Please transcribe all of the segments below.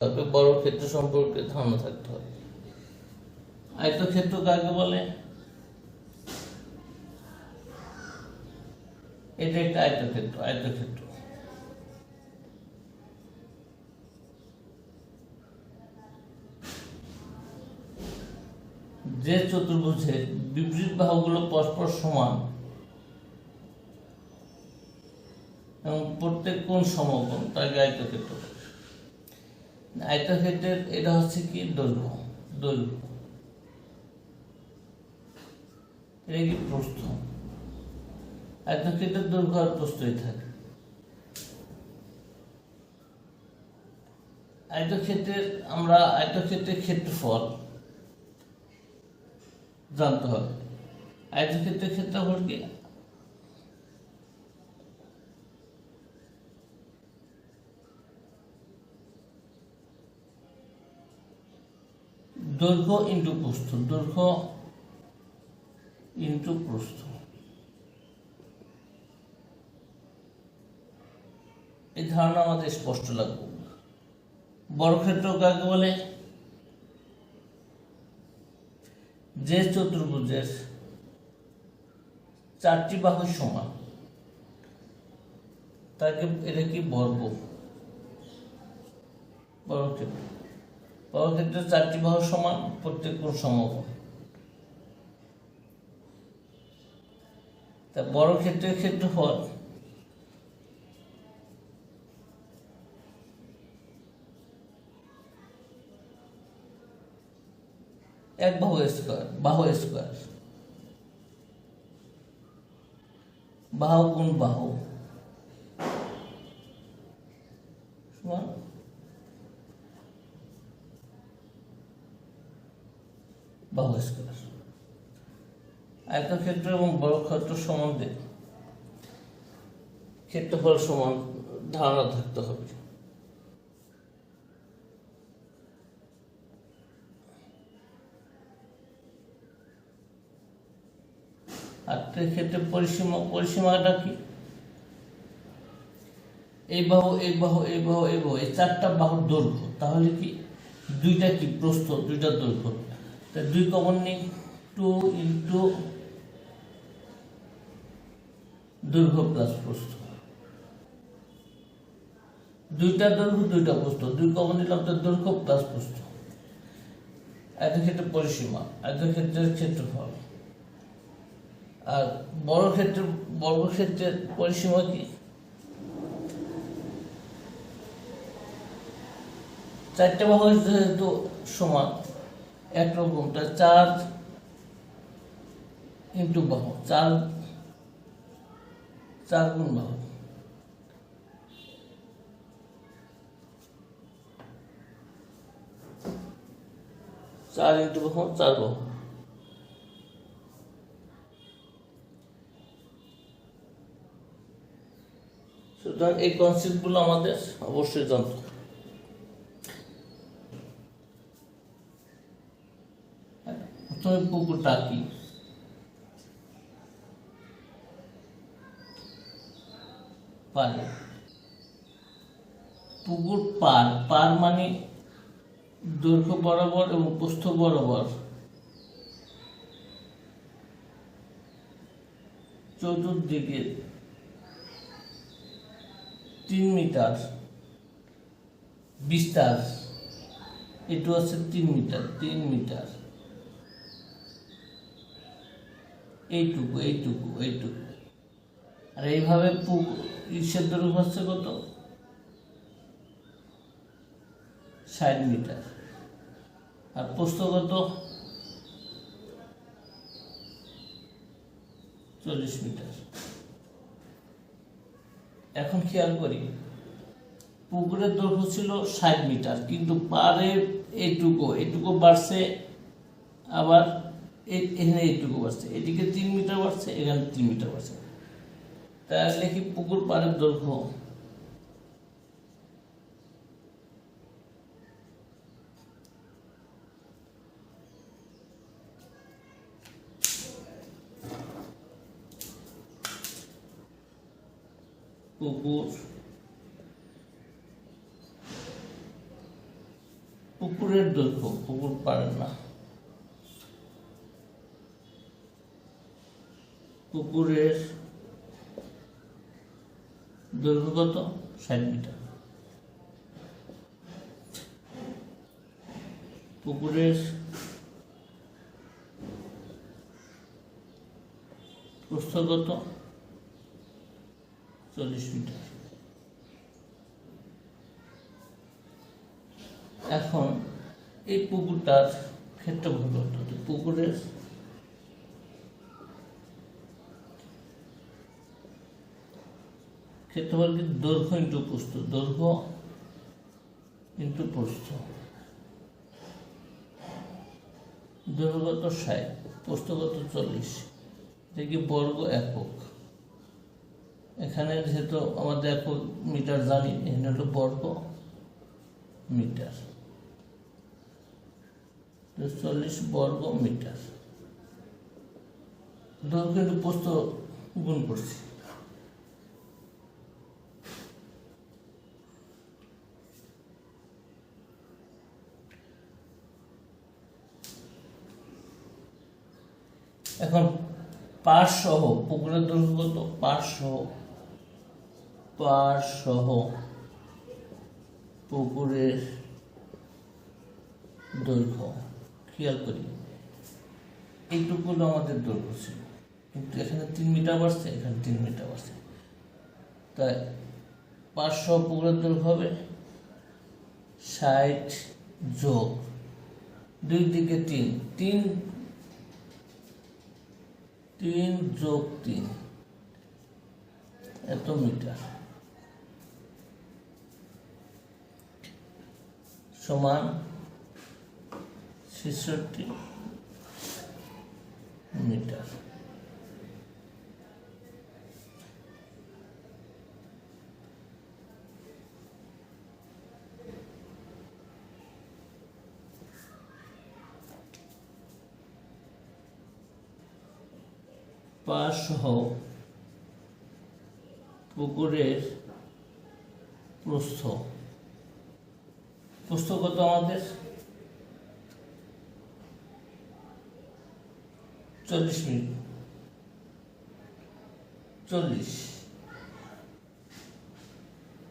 তবে বড় ক্ষেত্র সম্পর্কে ধারণা থাকতে হবে। আয়তক্ষেত্র কাকে বলে। এটা একটা আয়তক্ষেত্র আয়তক্ষেত্র। যে চতুর্ভুজের বিপরীত বাহুগুলো পরস্পর সমান, এবং প্রত্যেক কোণ সমকোণ তাকে আয়তক্ষেত্র বলে আয়তক্ষেত্রের এটা হচ্ছে কি? দৈর্ঘ্য। দৈর্ঘ্য। এটা কি প্রস্থ? আয়তক্ষেত্রের দৈর্ঘ্য আর প্রস্থই থাকে। আয়তক্ষেত্রের, আমরা আয়তক্ষেত্রের ক্ষেত্রফল জানতে হবে। আয়তক্ষেত্রের ক্ষেত্রফল কি? দৈর্ঘ্য ইন্টু প্রস্থ, দৈর্ঘ্য ইন্টু প্রস্থ। এই ধারণা আমাদের স্পষ্ট লাগবে। বর্গক্ষেত্র কাকে বলে? যে চতুর্ভুজের চারটি বাহু সমান, তাকে, এটা কি বর্গ? বর্গক্ষেত্র। বর্গক্ষেত্রের চারটি বাহু সমান, প্রত্যেক কোণ সমকোণ তা বড় ক্ষেত্রফল এক বাহু স্কোয়ার বাহু স্কোয়ার বাহু গুণ বাহু। সমান? বাহু স্কোয়ার আয়তক্ষেত্র এবং বর্গক্ষেত্র সম্বন্ধে ক্ষেত্রফল সমান ধারণা থাকতে হবে। আর ক্ষেত্রে পরিসীমা, পরিসীমাটা কি? এই বাহু এই বাহু এই বাহু এই বাহু, এই চারটা বাহুর দৈর্ঘ্য। তাহলে কি? দুইটা কি? প্রস্থ, দুইটা দৈর্ঘ্য। তা দুই কমন নেই টু ইন্টু দৈর্ঘ্য প্লাস প্রস্থ। দুইটা দৈর্ঘ্য, দুইটা প্রস্থ। দুই কমন নিলাম তো দৈর্ঘ্য প্লাস প্রস্থ। ক্ষেত্রে পরিসীমা ক্ষেত্রের ক্ষেত্রফল। আর বড় ক্ষেত্রে বর্গক্ষেত্রের পরিসীমা কি? চারটে বাহু যেহেতু সমান। একরকম তা চার ইন্টু বাহু চার চার গুণ বাহু। চার ইন্টু বাহু, চার বাহু। সুতরাং এই কনসেপ্টগুলো আমাদের অবশ্যই জানতে হবে। প্রথমে পুকুরটা কি? পারে। পুকুর পার। পার মানে দৈর্ঘ্য বরাবর এবং প্রস্থ বরাবর। চতুর্দিকে তিন মিটার। বিস্তার। এটু আছে তিন মিটার তিন মিটার। এইটুকু এইটুকু এইটুকু। আর এইভাবে ইসের দৈর্ঘ্য হচ্ছে কত? ষাট মিটার। আর প্রস্থ কত? চল্লিশ মিটার। এখন খেয়াল করি, পুকুরের দৈর্ঘ্য ছিল ষাট মিটার, কিন্তু পারে এইটুকু এইটুকু বাড়ছে আবার এখানে এইটুকু বাড়ছে। এদিকে তিন মিটার বাড়ছে, এখানে তিন মিটার বাড়ছে। তাহলে কি পুকুর পাড়ের দৈর্ঘ্য? পুকুর। পুকুরের দৈর্ঘ্য, পুকুর পারেন না। পুকুরের দৈর্ঘ্য কত? ষাট মিটার। পুকুরের প্রস্থ কত? চল্লিশ মিটার। এখন এই পুকুরটার ক্ষেত্রফল কত? পুকুরের ক্ষেত্রফল কিন্তু দৈর্ঘ্য ইন্টু প্রস্থ, দৈর্ঘ্য ইন্টু প্রস্থ। দৈর্ঘ্যগত ষাট, প্রস্থগত চল্লিশ দেখি বর্গ একক? এখানে যেহেতু আমাদের একক মিটার জানি, এখানে হলো বর্গ মিটার। চল্লিশ বর্গ মিটার। দৈর্ঘ্য একটু প্রস্থ গুণ করছি। এখন পাশ পুকুরের দৈর্ঘ্য কত পাশ সহ পুকুরের দৈর্ঘ্য। খেয়াল করি, এইটুকু আমাদের দৈর্ঘ্য ছিল। কিন্তু এখানে তিন মিটার বাড়ছে, এখানে তিন মিটার বাড়ছে। তাই পাঁচশো পুকুরের দৈর্ঘ্য হবে ষাট যোগ দুই দিকে তিন। তিন তিন যোগ তিন। এত মিটার। সমান ছেষট্টি মিটার। পাশ পুকুরের প্রস্থ। প্রস্থ কত আমাদের? চল্লিশ মিনিট। চল্লিশ।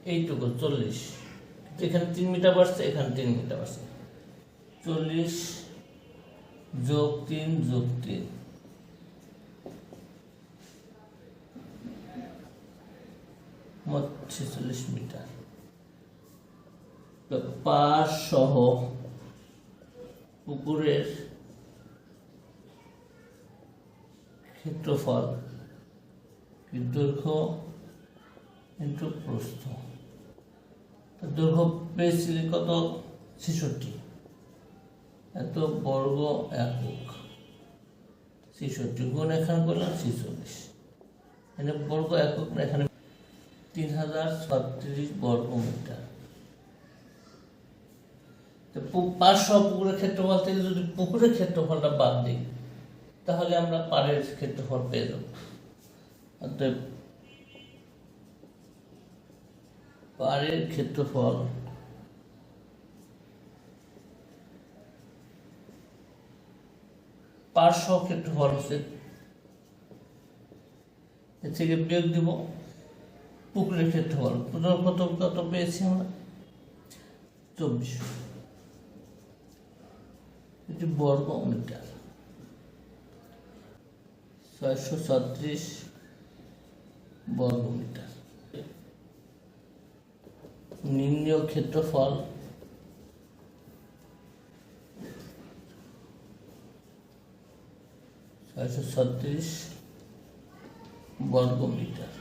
এইটুকু, চল্লিশ। এখানে তিন মিটার বাড়ছে, এখানে তিন মিটার বাড়ছে। চল্লিশ যোগ তিন যোগ তিন। ছেচল্লিশ মিটার। পাশ সহ পুকুরের ক্ষেত্রফল দৈর্ঘ্য ইন্টু প্রস্থ। দৈর্ঘ্য পেয়েছিলি কত? ছেষট্টি। এত বর্গ একক। ছেষট্টি গুণ এখানে করলাম ছেচল্লিশ। এখানে বর্গ একক না, এখানে তিন হাজার ছত্রিশ বর্গ মিটার পাঁচশো পুকুরের ক্ষেত্রফল থেকে যদি পুকুরের ক্ষেত্রফলটা বাদ দিই, তাহলে আমরা পাড়ের ক্ষেত্রফল পেয়ে যাব। অতএব পাড়ের ক্ষেত্রফল পার্শ্ব ক্ষেত্রফল হচ্ছে, এর থেকে বিয়োগ দিব পুকুরের ক্ষেত্রফল কত কত পেয়েছি আমরা? চব্বিশ। এটি বর্গ মিটার ছয়শো ছত্রিশ বর্গ মিটার নিম্ন ক্ষেত্রফল ছয়শো ছত্রিশ বর্গ মিটার।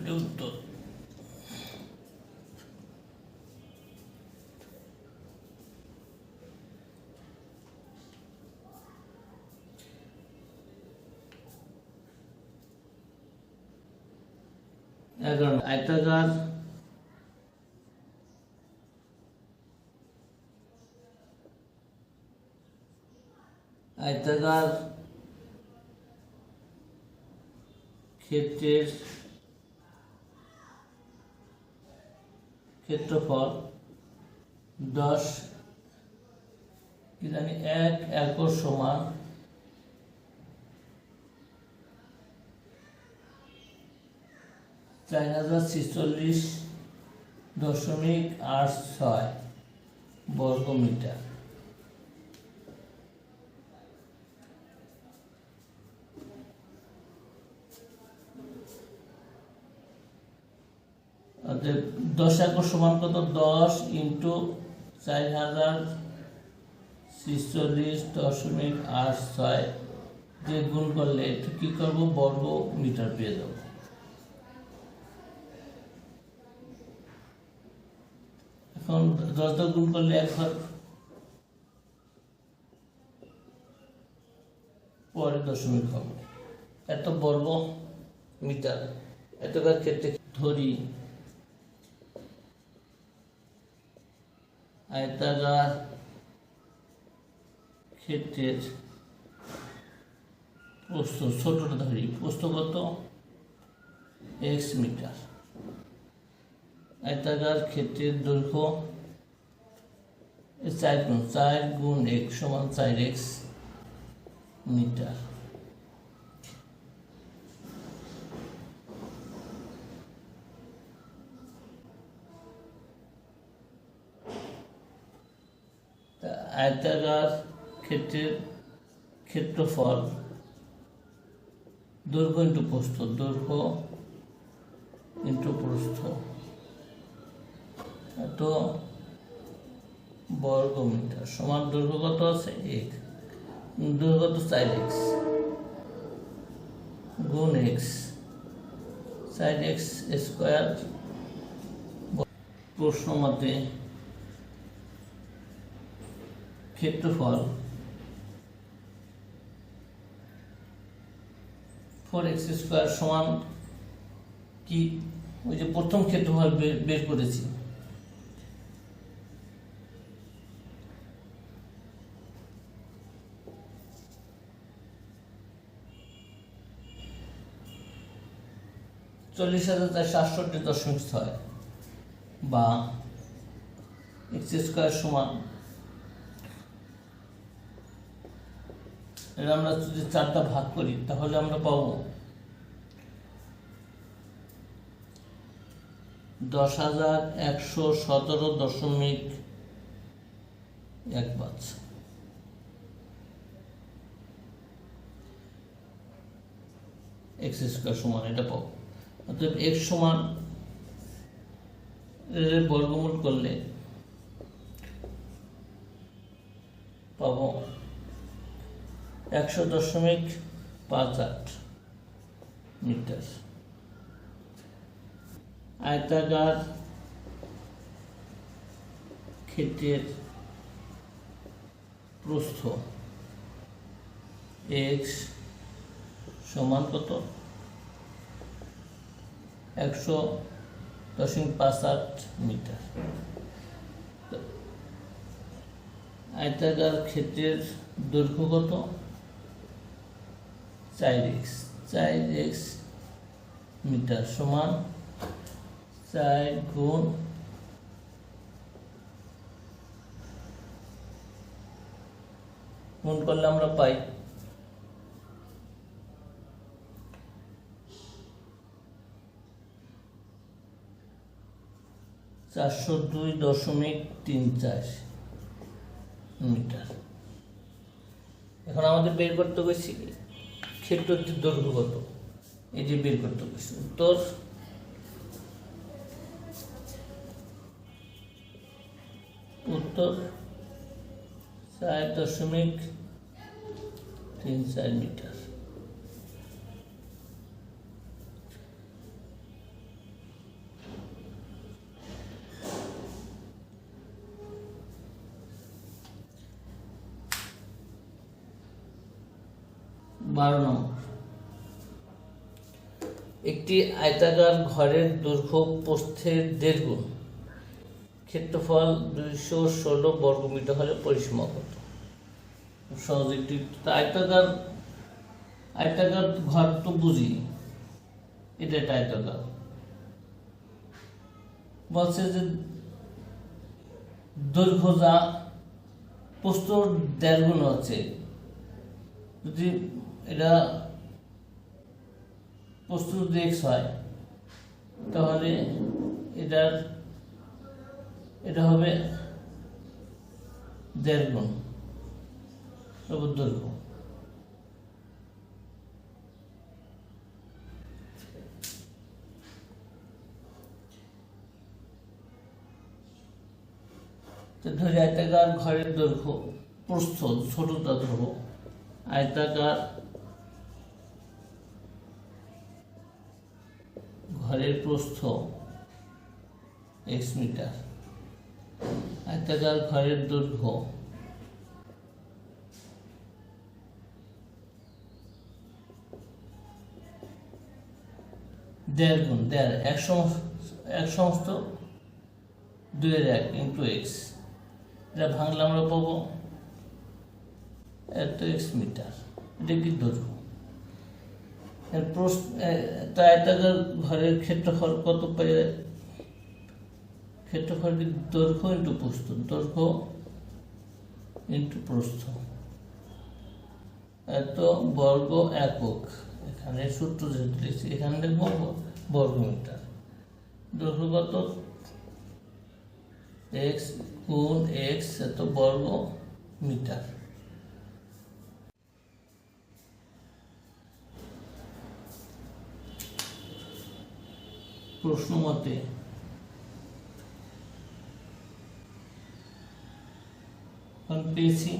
এটি উত্তর এগারো আয়তাকার আয়তাকার ক্ষেত্রের ক্ষেত্রফল দশ কি জানি এক একর সমান চার হাজার ছিচল্লিশ দশমিক আট ছয় বর্গ মিটার অতএব দশ একর সমান কত? দশ ইন্টু চার হাজার ছিচল্লিশ দশমিক আট ছয়। দিয়ে গুণ করলে একটু কী বর্গ মিটার পেয়ে যাব। এখন দশ দশ গুণ করলে এক ঘর পরে দশমিক হবে। এত বর্গ মিটার। এতকার ক্ষেত্রে ধরি আয়তাকার ক্ষেত্রের প্রস্থ, ছোটটা ধরি, প্রস্থ কত? এক্স মিটার আয়তাকার ক্ষেত্রের দৈর্ঘ্য চার গুণ চার গুণ এক সমান চার এক্স মিটার তা আয়তাকার ক্ষেত্রের ক্ষেত্রফল দৈর্ঘ্য ইন্টু প্রস্থ, দৈর্ঘ্য ইন্টু প্রস্থ। এত বর্গ মিটার সমান দৈর্ঘ্য কত আছে? এক। দৈর্ঘ্য কত চার এক্স গুণ এক্স চার এক্স স্কোয়ার প্রশ্ন মতে ক্ষেত্রফল ফোর এক্স স্কোয়ার সমান কি? ওই যে প্রথম ক্ষেত্রফল বের- করেছি। চল্লিশ হাজার চারশো আটষট্টি দশমিক ছয় বা এক্স স্কোয়ার সমান এটা আমরা যদি চারটা ভাগ করি, তাহলে আমরা পাবো দশ হাজার একশো সতেরো দশমিক এক পাঁচ। এক্স স্কোয়ার সমান এটা পাবো। অতএব এক্স সমান বর্গমূল করলে পাবো একশো দশমিক পাঁচ আট মিটার। আয়তাকার ক্ষেত্রের প্রস্থ এক্স সমান কত? একশো দশমিক পাঁচ আট মিটার। আয়তাকার ক্ষেত্রের দৈর্ঘ্য কত? চার এক্স চার মিটার সমান চার গুণ গুণ করলে আমরা পাই। চারশো দুই দশমিক তিন চার মিটার। এখন আমাদের বের করতে গেছি ক্ষেত্রটির দৈর্ঘ্য কত এই যে বের করতে গেছি উত্তর। উত্তর চার দশমিক তিন চার মিটার। বারো নম্বর একটি আয়তাকার ঘরের দৈর্ঘ্য প্রস্থের দেড় গুণ। ক্ষেত্রফল দুইশো ষোলো বর্গমিটার হলে পরিসীমা কত? সহজ একটি আয়তাকার আয়তাকার ঘর তো বুঝি। এটা একটা আয়তাকার। বলছে যে দৈর্ঘ্য যা প্রস্তর দেড় গুণ হচ্ছে। যদি এটা প্রস্তুত এক্স হয়, তাহলে এটার, এটা হবে দেড় গুণ দৈর্ঘ্য ধরে আয়তাকার ঘরের দৈর্ঘ্য প্রস্থ ছোটটা ধরো, আয়তাকার ঘরের প্রস্থ এক্স মিটার আয়তাকার ঘরের দৈর্ঘ্য দেড় গুণ, দেড়, এক এক সমস্ত দুইয়ের এক ইন্টু এক্স এটা ভাঙলে আমরা পাবো এত এক্স মিটার এটা কি দৈর্ঘ্য? প্রশ্ন আয়তাকার ঘরের ক্ষেত্রফল কত পেয়ে ক্ষেত্রফল কি দৈর্ঘ্য ইন্টু প্রস্থ? দৈর্ঘ্য ইন্টু প্রস্থ। এত বর্গ একক। এখানে সূত্র যেহেতু লিখছি, এখানে বর্গ মিটার। দৈর্ঘ্য কত? এক্স গুণ এক্স, এত বর্গ মিটার। প্রশ্ন মতে পেয়েছি।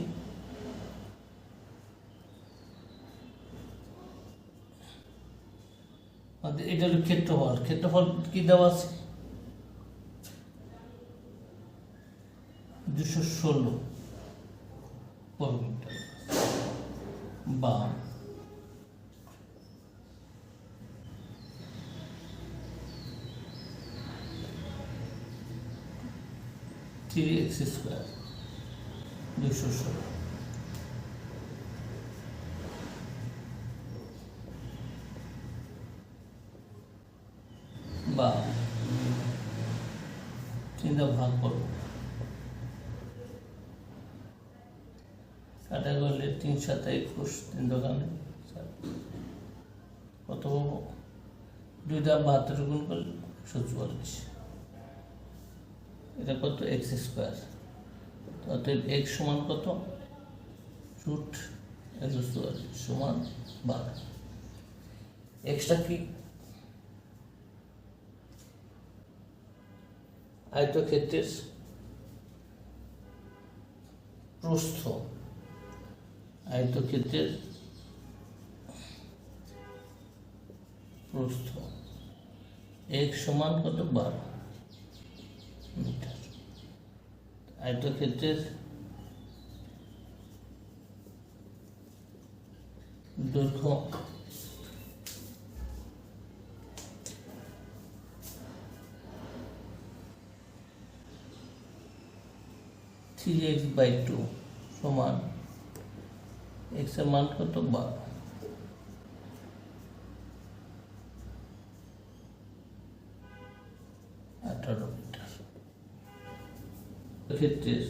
এটা ক্ষেত্রফল। ক্ষেত্রফল কি দেওয়া আছে? দুশো ষোলো বর্গমিটার। বা থ্রি এক্স স্কোয়ার দুশো ষোলো। বা চিন্তা ভাগ করব কাটা করলে তিন সাত একুশ তিন দোকানে। কত পাবো দুইটা বাহাত্তর গুণ করলে একশো চুয়াল্লিশ এটা কত? এক্স স্কোয়ার অতএব এক্স সমান কত? রুট একশো চুয়াল্লিশ সমান বারো। এক্সটা কি? আয়তক্ষেত্রের প্রস্থ। আয়তক্ষেত্রের প্রস্থ। এক সমান কত? বারো মিটার আয়তক্ষেত্রের দৈর্ঘ্য থ্রি এক্স বাই টু সমান এক্সের মান কত? বারো। ক্ষেত্রের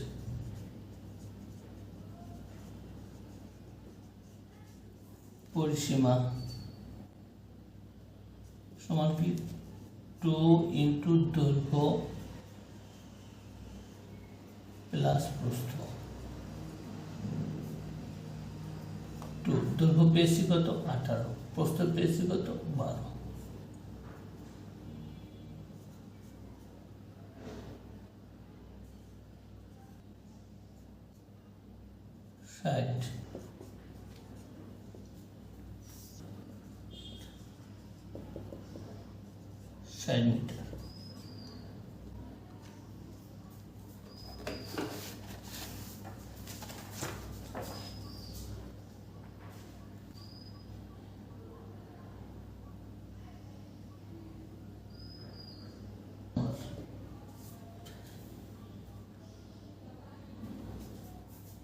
পরিসীমা সমান কি? টু ইন্টু দৈর্ঘ্য প্লাস প্রস্থ। টু, দৈর্ঘ্য পেয়েছি কত? আঠারো। প্রস্থ পেয়েছি কত? বারো। ষাট ষাট মিটার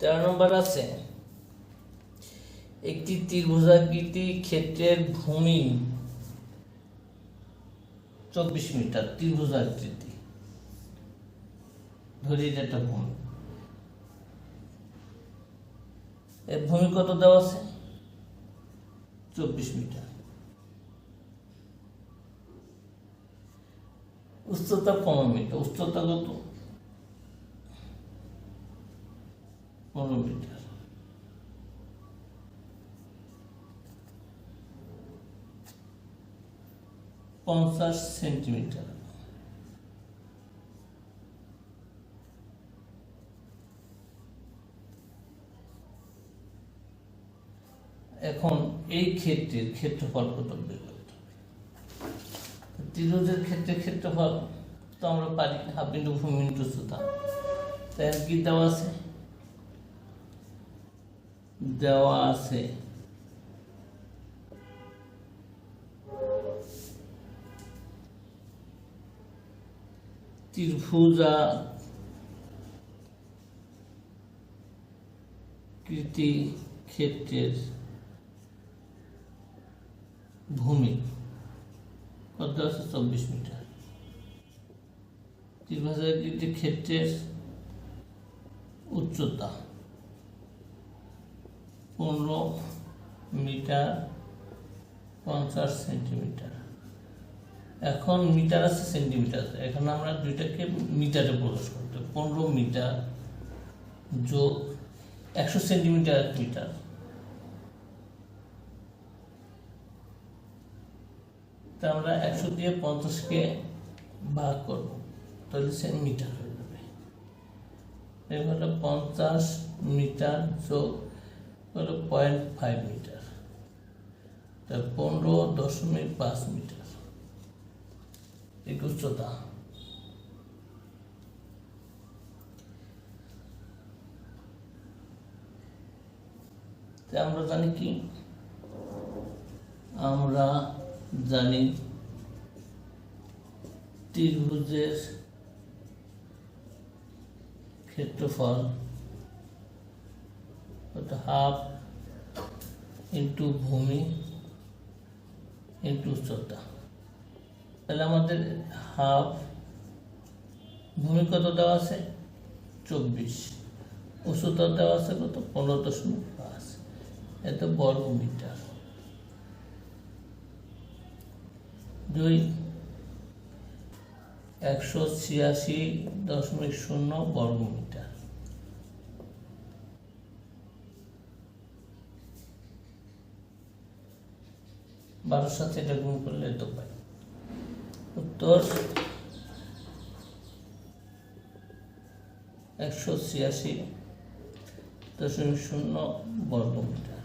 তেরো নম্বর আছে। একটি ত্রিভুজাকৃতি ক্ষেত্রের ভূমি চব্বিশ মিটার, ত্রিভুজাকৃতি। ধরি একটা ভূমি। এর ভূমি কত দেওয়া আছে? চব্বিশ মিটার। উচ্চতা পনেরো মিটার, উচ্চতা কত? পনেরো মিটার পঞ্চাশ সেন্টিমিটার। এখন এই ক্ষেত্রের ক্ষেত্রফল কত বের করতে হবে। ক্ষেত্রে ক্ষেত্রফল তো আমরা পারি, হাফ ইন্টু ভূমি ইন্টু সুতা তাই কি দেওয়া আছে? দেওয়া আছে। ত্রিভুজা কৃতি ক্ষেত্রের ভূমি। কত আছে? চব্বিশ মিটার। ত্রিভুজাকৃতি ক্ষেত্রের উচ্চতা। পনেরো মিটার পঞ্চাশ সেন্টিমিটার। এখন মিটার আছে সেন্টিমিটার এখন আমরা দুইটাকে মিটারে প্রকাশ করতে। পনেরো মিটার যোগ একশো সেন্টিমিটার মিটার। তা আমরা একশো দিয়ে পঞ্চাশকে ভাগ করব। তাহলে সে মিটার হয়ে যাবে। এবারে পঞ্চাশ মিটার যোগ হলো পয়েন্ট ফাইভ মিটার তা পনেরো দশমিক পাঁচ মিটার এই উচ্চতা আমরা জানি কি? আমরা জানি ত্রিভুজের ক্ষেত্রফল হাফ ইন্টু ভূমি ইন্টু উচ্চতা তাহলে আমাদের হাফ ভূমি কত দেওয়া আছে? চব্বিশ। উচ্চতা দেওয়া আছে কত? পনেরো দশমিক পাঁচ। এত বর্গ মিটার। দুই, একশো ছিয়াশি দশমিক শূন্য বর্গ মিটার। বারোর সাথে এটা গুণ করলে তো পাই। উত্তর একশো ছিয়াশি দশমিক শূন্য বর্গ মিটার